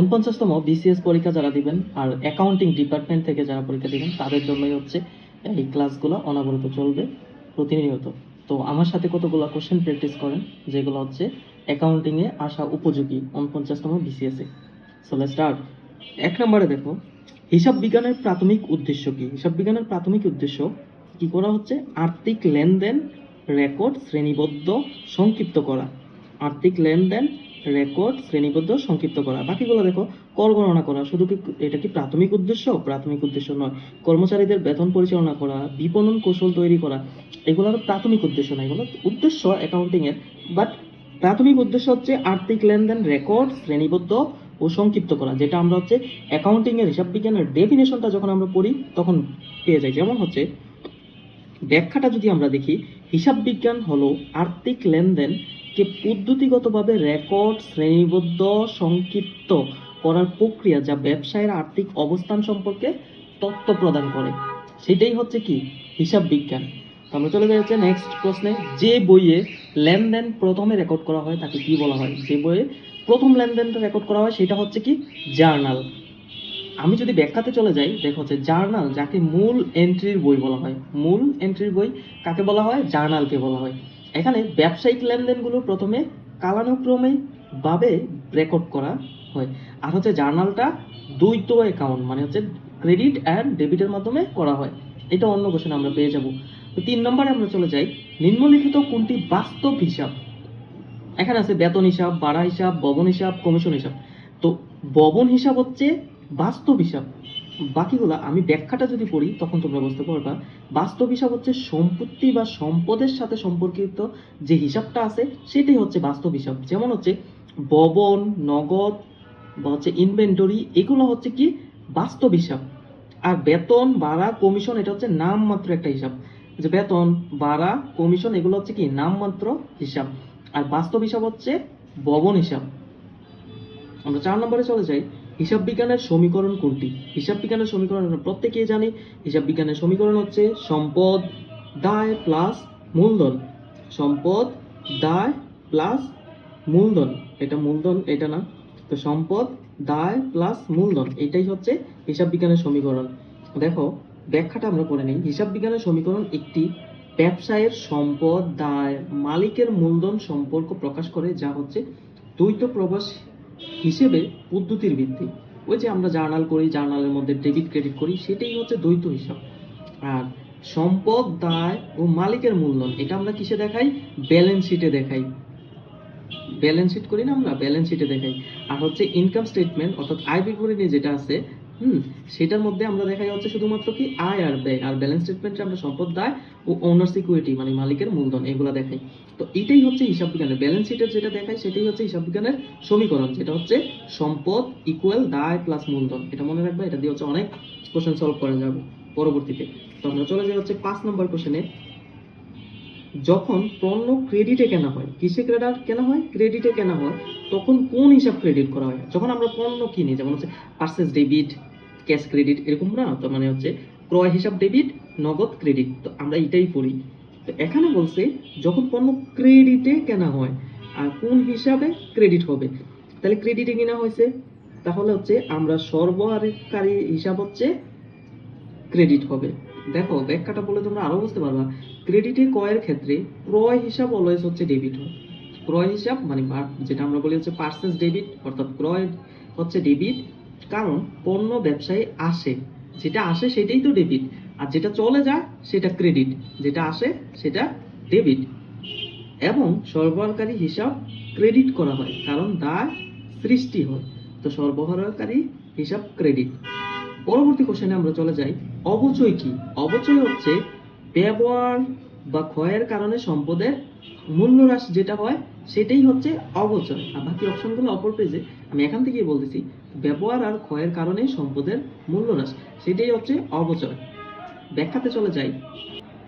উনপঞ্চাশতম BCS পরীক্ষা যারা দিবেন আর অ্যাকাউন্টিং ডিপার্টমেন্ট থেকে যারা পরীক্ষা দিবেন, তাদের জন্যই হচ্ছে এই ক্লাসগুলো অনবরত চলবে প্রতিনিয়ত। তো আমার সাথে কতগুলো কোশ্চেন প্র্যাকটিস করেন, যেগুলো হচ্ছে অ্যাকাউন্টিংয়ে আসা উপযোগী উনপঞ্চাশতম বিসিএসে সো লেটস স্টার্ট এক নম্বরে দেখো, হিসাব বিজ্ঞানের প্রাথমিক উদ্দেশ্য কি? হিসাব বিজ্ঞানের প্রাথমিক উদ্দেশ্য কি করা হচ্ছে? আর্থিক লেনদেন রেকর্ড শ্রেণীবদ্ধ, সংক্ষিপ্ত করা। আর্থিক লেনদেন রেকর্ড শ্রেণীবদ্ধ, সংক্ষিপ্ত করা। বাকিগুলো দেখো কর গণনা করা। শুধু কি এটা কি প্রাথমিক উদ্দেশ্য? প্রাথমিক উদ্দেশ্য নয়। কর্মচারীদের বেতন পরিচালনা করা, বিপণন কৌশল তৈরি করা, এগুলো হলো প্রাথমিক উদ্দেশ্য না এগুলো উদ্দেশ্য অ্যাকাউন্টিং এর। বাট প্রাথমিক উদ্দেশ্য হচ্ছে আর্থিক লেনদেন রেকর্ড শ্রেণীবদ্ধ ও সংক্ষিপ্ত করা, যেটা আমরা হচ্ছে অ্যাকাউন্টিং এর, হিসাব বিজ্ঞানের ডেফিনেশনটা যখন আমরা পড়ি, তখন পেয়ে যাই। যেমন হচ্ছে, ব্যাখ্যাটা যদি আমরা দেখি, হিসাব বিজ্ঞান হলো আর্থিক লেনদেনকে পদ্ধতিগতভাবে রেকর্ড শ্রেণীবদ্ধ সংক্ষিপ্ত করার প্রক্রিয়া যা ব্যবসায়ের আর্থিক অবস্থান সম্পর্কে তথ্য প্রদান করে। সেটাই হচ্ছে কি? হিসাব বিজ্ঞান। আমরা চলে যাচ্ছে নেক্সট প্রশ্নে। যে বইয়ে লেনদেন প্রথমে রেকর্ড করা হয়, তাকে কি বলা হয়? যে বইয়ে প্রথম লেনদেনটা রেকর্ড করা হয়, সেটা হচ্ছে কি? জার্নাল। আমি যদি ব্যাখ্যাতে চলে যাই, দেখো হচ্ছে জার্নাল যাকে মূল এন্ট্রির বই বলা হয়। মূল এন্ট্রির বই কাকে বলা হয়? জার্নালকে বলা হয়। এখানে ব্যবসায়িক লেনদেনগুলো প্রথমে কালানুক্রমে ভাবে রেকর্ড করা হয়। আর হচ্ছে জার্নালটা দ্বৈত অ্যাকাউন্ট মানে হচ্ছে ক্রেডিট অ্যান্ড ডেবিটের মাধ্যমে করা হয়। এটা অন্য কোশ্চেন আমরা পেয়ে যাব। তিন নম্বরে আমরা চলে যাই। নিম্নলিখিত কোনটি বাস্তব হিসাব? এখানে আছে বেতন হিসাব, ভাড়া হিসাব, ভবন হিসাব কমিশন হিসাব। তো ভবন হিসাব হচ্ছে বাস্তব হিসাব। বাকিগুলা আমি ব্যাখ্যাটা যদি পড়ি, তখন তোমরা বুঝতে পারবা। বাস্তব হিসাব হচ্ছে সম্পত্তি বা সম্পদের সাথে সম্পর্কিত যে হিসাবটা আছে, সেটাই হচ্ছে বাস্তব হিসাব। যেমন হচ্ছে ভবন নগদ বা হচ্ছে ইনভেন্টরি এগুলো হচ্ছে কি বাস্তব হিসাব। আর বেতন, ভাড়া কমিশন এটা হচ্ছে নামমাত্র একটা হিসাব। যে বেতন, ভাড়া কমিশন এগুলো হচ্ছে কি নামমাত্র হিসাব। আর বাস্তব হিসাব হচ্ছে ভবন হিসাব। আমরা চার নম্বরে চলে যাই। হিসাব বিজ্ঞানের সমীকরণ কোনটি? হিসাব বিজ্ঞানের সমীকরণ আমরা প্রত্যেকেই জানি। হিসাব বিজ্ঞানের সমীকরণ হচ্ছে সম্পদ, দায় প্লাস মূলধন। সম্পদ, দায় প্লাস মূলধন। এটা মূলধন, এটা না। তো সম্পদ, দায় প্লাস মূলধন, এটাই হচ্ছে হিসাব বিজ্ঞানের সমীকরণ। দেখো, ব্যাখ্যাটা আমরা করে নিই। হিসাব বিজ্ঞানের সমীকরণ একটি ব্যবসায়ের সম্পদ, দায়, মালিকের মূলধন সম্পর্ক প্রকাশ করে, যা হচ্ছে দ্বৈত প্রবাস হিসেবে পদ্ধতির ভিত্তি। ওই যে আমরা জার্নাল করি জার্নালের মধ্যে ডেবিট ক্রেডিট করি, সেটাই হচ্ছে দ্বৈত হিসাব। আর সম্পদ, দায় ও মালিকের মূলধন, এটা আমরা কিসে দেখাই? ব্যালেন্স শিটে দেখাই। ব্যালেন্স শিট করি না আমরা ব্যালেন্স শিটে দেখাই। আর হচ্ছে ইনকাম স্টেটমেন্ট অর্থাৎ আয় বিবরণী যেটা আছে হুম, সেটার মধ্যে আমরা দেখা যাচ্ছে শুধুমাত্র কি আয় আর ব্যয়, আর ব্যালেন্স স্টেটমেন্টে আমরা সম্পদ, দায় ও ওনার সিকিউরিটি মানে মালিকের মূলধন, এগুলো দেখাই। তো এটাই হচ্ছে হিসাব বিজ্ঞানের ব্যালেন্স শিটের যেটা দেখায় সেটাই হচ্ছে হিসাব বিজ্ঞানের সমীকরণ, যেটা হচ্ছে সম্পদ ইকুয়াল দায় প্লাস মূলধন। এটা মনে রাখবে, এটা দিয়ে হচ্ছে অনেক কোশ্চেন সলভ করা যাবে পরবর্তীতে। তো আমরা চলে যাই হচ্ছে পাঁচ নম্বর কোশ্চেনে যখন পণ্য ক্রেডিটে কেনা হয়, কিসে ক্রেডার কেনা হয়? ক্রেডিটে কেনা হয়, তখন কোন হিসাব ক্রেডিট করা হয়? যখন আমরা পণ্য কিনি, যেমন হচ্ছে পার্সেস ডেবিট ক্যাশ ক্রেডিট এরকম না? তো মানে হচ্ছে ক্রয় হিসাব ডেবিট নগদ ক্রেডিট তো আমরা এটাই পড়ি। তো এখানে বলছে, যখন পণ্য ক্রেডিটে কেনা হয়, আর কোন হিসাবে ক্রেডিট হবে? তাহলে ক্রেডিটে কেনা হয়েছে? তাহলে হচ্ছে আমরা সরবরাহকারী হিসাব হচ্ছে ক্রেডিট হবে। দেখো ব্যাখ্যাটা বলে তোমরা আরও বুঝতে পারবা। ক্রেডিটে ক্রয়ের ক্ষেত্রে ক্রয় হিসাব অলওয়েজ হচ্ছে ডেবিট হয়। ক্রয় হিসাব মানে যেটা আমরা বলি হচ্ছে পার্সেস ডেবিট অর্থাৎ ক্রয় হচ্ছে ডেবিট কারণ পণ্য ব্যবসায় আসে। যেটা আসে সেটাই তো ডেবিট আর যেটা চলে যায় সেটা ক্রেডিট যেটা আসে সেটা ডেবিট এবং সরবরাহকারী হিসাব ক্রেডিট করা হয়, কারণ দায় সৃষ্টি হয়। তো সরবরাহকারী হিসাব ক্রেডিট পরবর্তী কোশ্চেনে আমরা চলে যাই, অবচয় কি? অবচয় হচ্ছে ব্যবহার বা ক্ষয়ের কারণে সম্পদের মূল্য হ্রাস যেটা হয়, সেটাই হচ্ছে অবচয় আর বাকি অপশনগুলো অপর পেজে আমি এখান থেকেই বলতেছি, ব্যবহার আর ক্ষয়ের কারণে সম্পদের মূল্য হ্রাস সেটাই হচ্ছে অবচয় ব্যাখ্যাতে চলে যাই।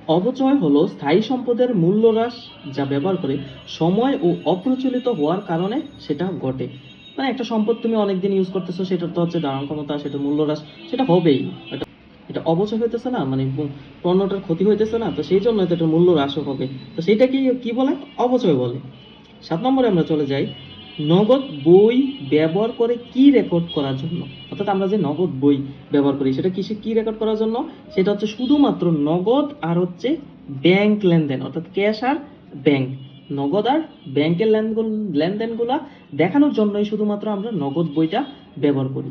অবচয় হলো স্থায়ী সম্পদের মূল্য হ্রাস যা ব্যবহার করে সময় ও অপ্রচলিত হওয়ার কারণে সেটা ঘটে। মানে একটা সম্পদ তুমি অনেকদিন ইউজ করতেছো, সেটার তো হচ্ছে ধারণ ক্ষমতা সেটা মূল্য হ্রাস সেটা হবেই। এটা এটা অবচয় হইতেছে না মানে পণ্যটার ক্ষতি হইতেছে না, তো সেই জন্য তো এটার মূল্য হ্রাসও হবে। তো সেইটা কি বলে? অবচয় বলে। সাত নম্বরে আমরা চলে যাই, নগদ বই ব্যবহার করে কি রেকর্ড করার জন্য? অর্থাৎ আমরা যে নগদ বই ব্যবহার করি, সেটা কিসে কি রেকর্ড করার জন্য? সেটা হচ্ছে শুধুমাত্র নগদ আর হচ্ছে ব্যাংক লেনদেন, অর্থাৎ ক্যাশ আর ব্যাংক নগদ আর ব্যাংকের লেনদেন লেনদেনগুলা দেখানোর জন্যই শুধুমাত্র আমরা নগদ বইটা ব্যবহার করি।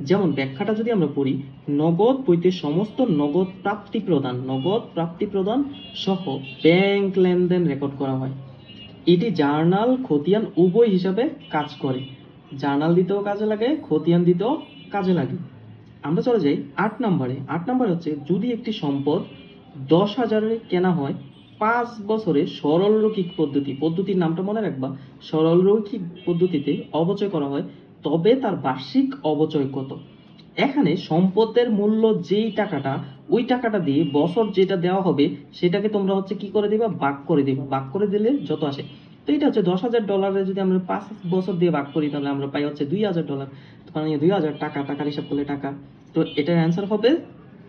যেমন ব্যাখ্যাটা যদি আমরা পড়ি, নগদ বইতে সমস্ত নগদ প্রাপ্তি প্রদান, নগদ প্রাপ্তি প্রদান সহ ব্যাংক লেনদেন রেকর্ড করা হয়। এটি জার্নাল খতিয়ান উভয় হিসাবে কাজ করে। জার্নাল দিতেও কাজে লাগে, খতিয়ান দিতেও কাজে লাগে। আমরা চলে যাই আট নম্বরে। আট নম্বর হচ্ছে, যদি একটি সম্পদ দশ হাজারে কেনা হয়, পাঁচ বছরে সরল রৈখিক পদ্ধতি, পদ্ধতির নামটা মনে রাখবা সরল রৈখিক পদ্ধতিতে অবচয় করা হয় তবে তার বার্ষিক অবচয় কত? এখানে সম্পদের মূল্য যেই টাকাটা, ওই টাকাটা দিয়ে বছর যেটা দেওয়া হবে, সেটাকে তোমরা হচ্ছে কি করে দিবা? ভাগ করে দিবা। ভাগ করে দিলে যত আসে। তো এটা হচ্ছে দশ হাজার ডলারে যদি আমরা পাঁচ বছর দিয়ে ভাগ করি, তাহলে আমরা পাই হচ্ছে দুই হাজার ডলার। মানে দুই হাজার টাকা, টাকার হিসাব করলে টাকা। তো এটার অ্যান্সার হবে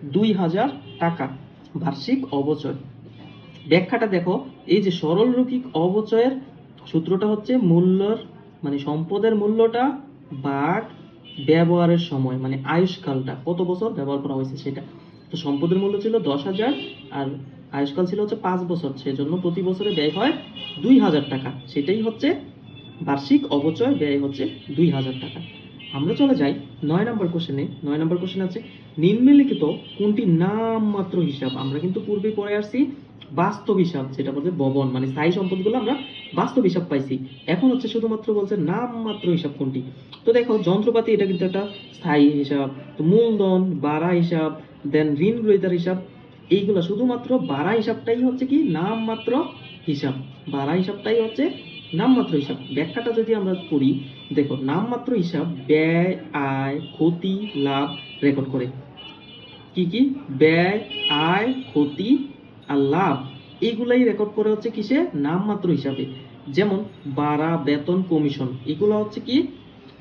দুই হাজার টাকা বার্ষিক অবচয়। ব্যাখ্যাটা দেখো, এই যে সরল রৈখিক অবচয়ের সূত্রটা হচ্ছে মূল্যর মানে সম্পদের মূল্যটা ভাগ ব্যবহারের সময় মানে আয়ুষ্কালটা, কত বছর ব্যবহার করা হয়েছে সেটা? তো সম্পদের মূল্য ছিল দশ হাজার আর আয়ুষ্কাল ছিল হচ্ছে পাঁচ বছর, সেজন্য প্রতি বছরে ব্যয় হয় দুই হাজার টাকা। সেটাই হচ্ছে বার্ষিক অবচয় ব্যয় হচ্ছে দুই হাজার টাকা। আমরা চলে যাই নয় নম্বর কোশ্চেনে নয় নম্বর কোশ্চেন আছে, নিম্নলিখিত কোনটি নামমাত্র হিসাব? আমরা কিন্তু পূর্বে পড়ে আসছি বাস্তব হিসাব যেটা বলছে ভবন মানে স্থায়ী সম্পদগুলো আমরা বাস্তব হিসাব পাইছি। এখন হচ্ছে শুধুমাত্র বলছে নামমাত্র হিসাব কোনটি? তো দেখো, যন্ত্রপাতি এটা কিন্তু একটা স্থায়ী হিসাব, তো মূলধন বাড়া হিসাব দেন ঋণ গ্রহীতার হিসাব, এইগুলো শুধুমাত্র বাড়া হিসাবটাই হচ্ছে কি নামমাত্র হিসাব। বাড়া হিসাবটাই হচ্ছে নামমাত্র হিসাব। ব্যাখ্যাটা যদি আমরা করি, দেখো, নামমাত্র হিসাব ব্যয়, আয়, ক্ষতি, লাভ, রেকর্ড করে। কি কি? ব্যয়, আয়, ক্ষতি আর লাভ এইগুলাই রেকর্ড করে হচ্ছে কিসে? নামমাত্র হিসাবে। যেমন বাড়া বেতন কমিশন এগুলো হচ্ছে কি?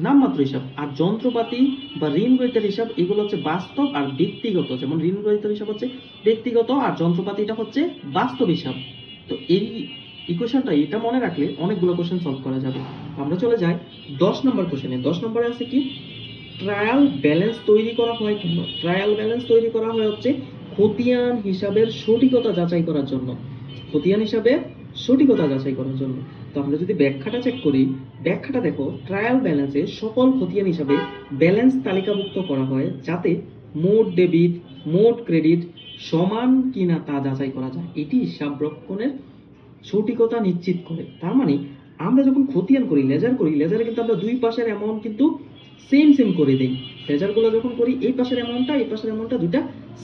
নামমাত্র হিসাব। আর যন্ত্রপাতি বা ঋণ গ্রহীতার হিসাব, এগুলো হচ্ছে বাস্তব আর ব্যক্তিগত। যেমন ঋণ গ্রহীতার হিসাব হচ্ছে ব্যক্তিগত আর যন্ত্রপাতিটা হচ্ছে বাস্তব হিসাব। তো এই ইকুয়েশনটা এটা মনে রাখলে অনেকগুলো কোশ্চেন সলভ করা যাবে। আমরা চলে যাই দশ নম্বর কোশ্চেনে দশ নম্বরে আছে কি? ট্রায়াল ব্যালেন্স তৈরি করা হয় কেন? ট্রায়াল ব্যালেন্স তৈরি করা হয় হচ্ছে খতিয়ান হিসাবের সঠিকতা যাচাই করার জন্য। খতিয়ান হিসাবে সঠিকতা যাচাই করার জন্য। তো আমরা যদি ব্যাখ্যাটা চেক করি, ব্যাখ্যাটা দেখো ট্রায়াল ব্যালেন্সে সকল খতিয়ান হিসাবে ব্যালেন্স তালিকাভুক্ত করা হয় যাতে মোট ডেবিট মোট ক্রেডিট সমান কিনা তা যাচাই করা যায়। এটি হিসাব রক্ষণের সঠিকতা নিশ্চিত করে। তার মানে আমরা যখন খতিয়ান করি, লেজার করি, লেজারে কিন্তু আমরা দুই পাশের অ্যামাউন্ট কিন্তু সেম সেম করে দিই। লেজারগুলো যখন করি, এই পাশের অ্যামাউন্টটা এই পাশের অ্যামাউন্টটা দুটা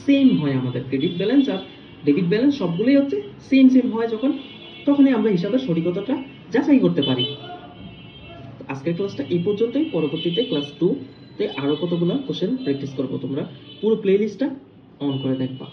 সেম হয় আমাদের ক্রেডিট ব্যালেন্স আর ডেবিট ব্যালেন্স সবগুলোই হচ্ছে সেম সেম হয় যখন, তখনই আমরা হিসাবের সঠিকতাটা যাচাই করতে পারি। আজকের ক্লাসটা এই পর্যন্তই। পরবর্তীতে ক্লাস টু তে আরও কতগুলো কোশ্চেন প্র্যাকটিস করব তোমরা, পুরো প্লে লিস্টটা অন করে দেখবা।